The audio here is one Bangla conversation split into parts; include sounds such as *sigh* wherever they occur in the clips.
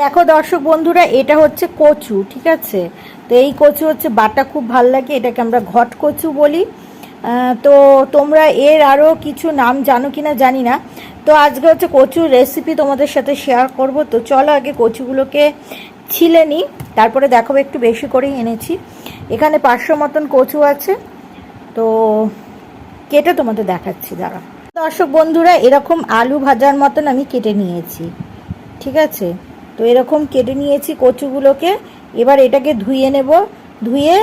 দেখো দর্শক বন্ধুরা, এটা হচ্ছে কচু, ঠিক আছে? তো এই কচু হচ্ছে বাটা, খুব ভালো লাগে, এটাকে আমরা ঘট কচু বলি। তো তোমরা এর আরও কিছু নাম জানো কিনা জানি না। তো আজকে হচ্ছে কচুর রেসিপি তোমাদের সাথে শেয়ার করব। তো চলো আগে কচুগুলোকে ছিলে নিই, তারপরে দেখো একটু বেশি করেই এনেছি। এখানে পাঁচশো মতন কচু আছে। তো কেটে তোমাদের দেখাচ্ছি দাঁড়া দর্শক বন্ধুরা, এরকম আলু ভাজার মতন আমি কেটে নিয়েছি, ঠিক আছে? তো এরকম কেটে নিয়েছি কচুগুলোকে। এবার এটাকে ধুয়ে নেব। ধুয়ে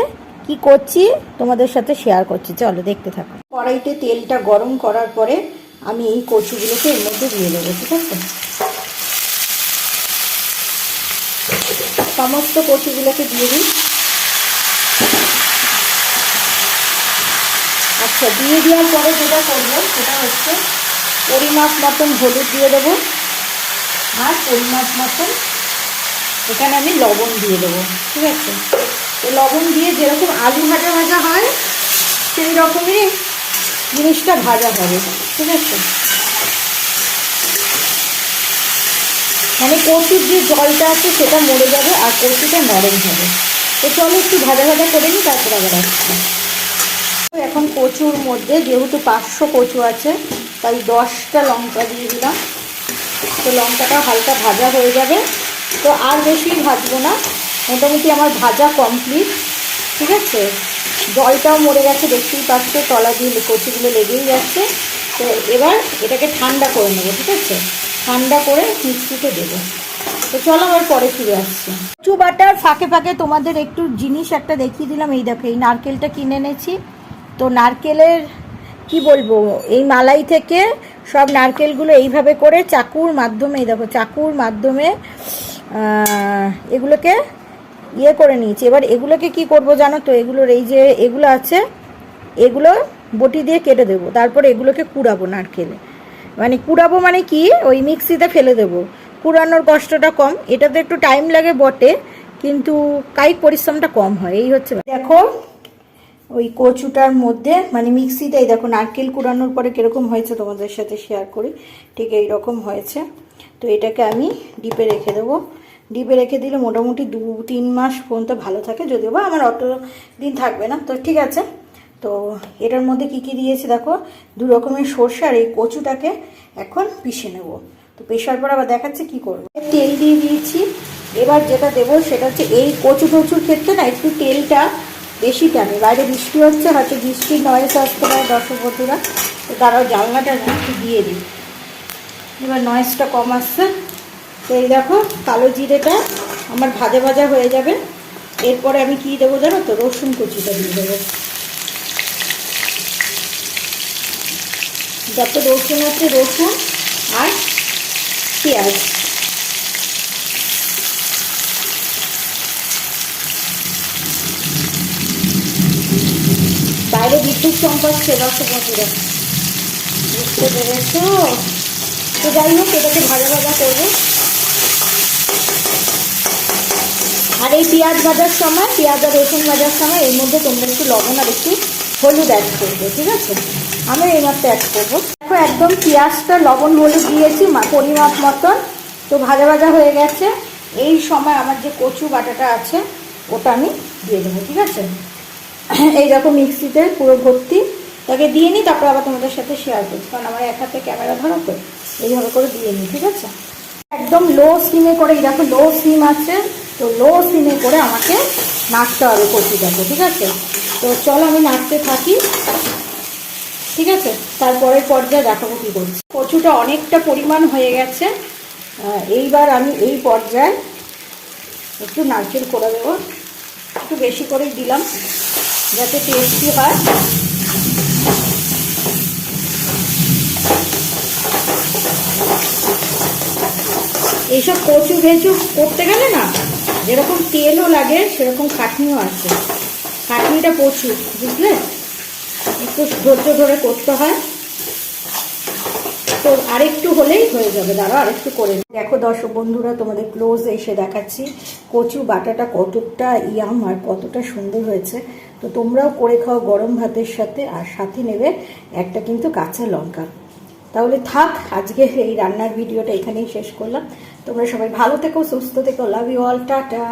কি করছি? তোমাদের সাথে শেয়ার করছি। চলো, দেখতে থাকো। কড়াইতে তেলটা গরম করার পরে আমি এই কচুগুলোকে এর মধ্যে দিয়ে দেবো, ঠিক আছে? সমস্ত কচুগুলোকে দিয়ে দিই। আচ্ছা দিয়ে দেওয়ার পরে যেটা করব সেটা হচ্ছে পরিমাপ মতন হলুদ দিয়ে দেবো। আর পরিমাপ মতন এখানে আমি লবণ দিয়ে দেবো, ঠিক আছে? তো লবণ দিয়ে যেরকম আলু ভাজা ভাজা হয়, সেই রকমই জিনিসটা ভাজা হবে, ঠিক আছে? মানে কচুর যে জলটা আছে সেটা মরে যাবে আর কচুটা নরম হবে। তো চলো একটু ভাজা ভাজা করে নিই, তারপর আবার আসছি। এখন কচুর মধ্যে যেহেতু পাঁচশো কচু আছে, তাই দশটা লঙ্কা দিয়ে দিলাম। তো লঙ্কাটা হালকা ভাজা হয়ে যাবে। তো আর বেশি ভাজবো না। মোটামুটি আমার ভাজা কমপ্লিট ঠিক আছে? জলটাও মরে গেছে, দেখতেই পাচ্ছ, তলা দিয়ে কচুগুলো লেগেই যাচ্ছে। তো এবার এটাকে ঠান্ডা করে নেব, ঠিক আছে? ঠান্ডা করে মিক্সিতে দেবো। তো চলো আবার পরে ফিরে আসছি। কচু বাটার ফাঁকে ফাঁকে তোমাদের একটু জিনিস একটা দেখিয়ে দিলাম। এই দেখো, এই নারকেলটা কিনে এনেছি। তো নারকেলের কি বলব, এই মালাই থেকে সব নারকেলগুলো এইভাবে করে চাকুর মাধ্যমে দেখো, চাকুর মাধ্যমে এগুলোকে ইয়ে করে নিয়েছি। এবার এগুলোকে কি করব জানো তো? এগুলোর এই যে এগুলো আছে, এগুলো বটি দিয়ে কেটে দেবো। তারপর এগুলোকে কুড়াবো নারকেলে। মানে কুড়াবো মানে কি? ওই মিক্সিতে ফেলে দেবো। কুড়ানোর কষ্টটা কম। এটাতে একটু টাইম লাগে বটে, কিন্তু কায়িক পরিশ্রমটা কম হয়। এই হচ্ছে। দেখো ওই কচুটার মধ্যে মানে মিক্সিতে, এই দেখো, নারকেল কুড়ানোর পরে কীরকম হয়েছে তোমাদের সাথে শেয়ার করি, ঠিক এই রকম হয়েছে। তো এটাকে আমি ডিপে রেখে দেবো। ডিপে রেখে দিলে মোটামুটি দু, তিন মাস পর্যন্ত ভালো থাকে, যদিও বা আমার অত দিন থাকবে না। তো ঠিক আছে। তো এটার মধ্যে কি কি দিয়েছি দেখো? দু রকমের সর্ষে আর এই কচুটাকে এখন পিষে নেব। তো পেশার পর আবার দেখাচ্ছে কি করব। তেল দিয়ে দিয়েছি। এবার যেটা দেবো সেটা হচ্ছে এই কচু টচুর ক্ষেত্রে না, একটু তেলটা বেশি টানে। বাইরে বৃষ্টি হচ্ছে, হয়তো বৃষ্টির নয়েস আসতে পারে দর্শক বন্ধুরা। তো তারাও জানলাটা একটু দিয়ে দিই। এবার নয়েসটা কম আসছে। তো এই দেখো, কালো জিরেটা আমার ভাজা ভাজা হয়ে যাবে। এরপরে আমি কি দেবো জানো তো? রসুন কুচিটা দিয়ে দেবো। যত রসুন আছে, রসুন আর পেঁয়াজ। বিদ্যুৎ চমকাচ্ছে দর্শক বন্ধুরা। বুঝতে পেরেছ? তো যাই হোক, এটাকে ভাজা ভাজা করব। আর এই পেঁয়াজ ভাজার সময়, পেঁয়াজ আর রসুন ভাজার সময় এর মধ্যে তোমরা একটু লবণ আর একটু হলুদ অ্যাড করবে, ঠিক আছে? আমি এই মাত্র অ্যাড করব। দেখো, একদম পেঁয়াজটা লবণ হলুদ দিয়েছি পরিমাপ মতন। তো ভাজা ভাজা হয়ে গেছে। এই সময় আমার যে কচু বাটাটা আছে, ওটা আমি দিয়ে দেবো, ঠিক আছে? *coughs* এই রকম মিক্সিতে পুরো ভর্তি। তাকে দিয়ে নিই, তারপর আবার তোমাদের সাথে শেয়ার করছি। কারণ আমার এক হাতে ক্যামেরা ধরো তো এইভাবে করে দিয়ে নিই, ঠিক আছে? একদম লো সিমে করে, এই দেখো লো সিম আছে, তো লো সিমে করে আমাকে নাড়তে হবে কচুটাকে, ঠিক আছে? তো চলো আমি নাড়তে থাকি, ঠিক আছে? তারপরের পর্যায়ে দেখাবো কী করছি। কচুটা অনেকটা পরিমাণ হয়ে গেছে। এইবার আমি এই পর্যায়ে একটু নারকেল করে দেবো। একটু বেশি করেই দিলাম। যাতে টেস্টি হয়। এইসব কচু ভেচু করতে গেলে না, যেরকম তেলও লাগে, সেরকম খাটনিও আছে। খাটনিটা প্রচুর বুঝলে? একটু ধৈর্য ধরে করতে হয়। তো আরেকটু হলেই হয়ে যাবে। দাঁড়া আরেকটু করে। দেখো দর্শক বন্ধুরা, তোমাদের ক্লোজ এসে দেখাচ্ছি কচু বাটাটা কতটা ইয়াম আর কতটা সুন্দর হয়েছে। তো তোমরাও করে খাও গরম ভাতের সাথে আর সাথে নেবে একটা কিন্তু কাঁচা লঙ্কা। তাহলে থাক, আজকে এই রান্নার ভিডিওটা এখানেই শেষ করলাম। তোমরা সবাই ভালো থেকো, সুস্থ থেকো লাভ ইউ অল টাটা।